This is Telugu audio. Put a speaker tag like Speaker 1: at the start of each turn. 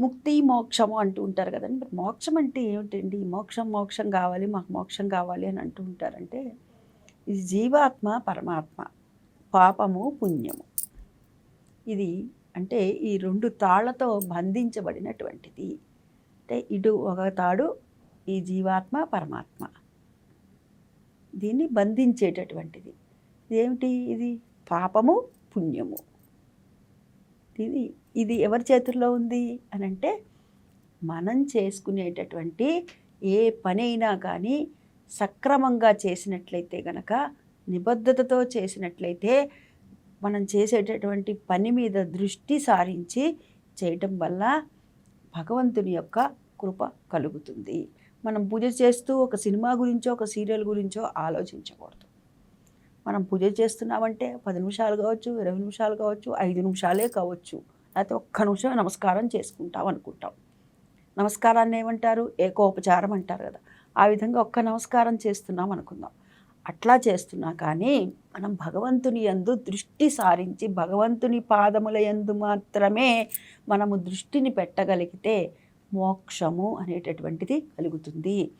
Speaker 1: ముక్తి మోక్షము అంటూ ఉంటారు కదండి. మరి మోక్షం అంటే ఏమిటండి? మోక్షం మోక్షం కావాలి మాకు మోక్షం కావాలి అని అంటూ ఉంటారంటే ఇది జీవాత్మ పరమాత్మ పాపము పుణ్యము. ఇది అంటే ఈ రెండు తాళ్ళతో బంధించబడినటువంటిది. అంటే ఇటు ఒక తాడు ఈ జీవాత్మ పరమాత్మ. దీన్ని బంధించేటటువంటిది. ఇదేమిటి ఇది? పాపము పుణ్యము. ఇది ఇది ఎవరి చేతుల్లో ఉంది? అని అంటే మనం చేసుకునేటటువంటి ఏ పని అయినా కానీ సక్రమంగా చేసినట్లయితే గనక నిబద్ధతతో చేసినట్లయితే మనం చేసేటటువంటి పని మీద దృష్టి సారించి చేయటం వల్ల భగవంతుని యొక్క కృప కలుగుతుంది. మనం పూజ చేస్తూ ఒక సినిమా గురించో ఒక సీరియల్ గురించో ఆలోచించకూడదు. మనం పూజ చేస్తున్నామంటే పది నిమిషాలు కావచ్చు ఇరవై నిమిషాలు కావచ్చు ఐదు నిమిషాలే కావచ్చు. లేకపోతే ఒక్క నిమిషం నమస్కారం చేసుకుంటాం అనుకుంటాం. నమస్కారాన్ని ఏమంటారు? ఏకోపచారం అంటారు కదా. ఆ విధంగా ఒక్క నమస్కారం చేస్తున్నాం అనుకుందాం. అట్లా చేస్తున్నా కానీ మనం భగవంతుని యందు దృష్టి సారించి భగవంతుని పాదముల యందు మాత్రమే మనము దృష్టిని పెట్టగలిగితే మోక్షము అనేటటువంటిది కలుగుతుంది.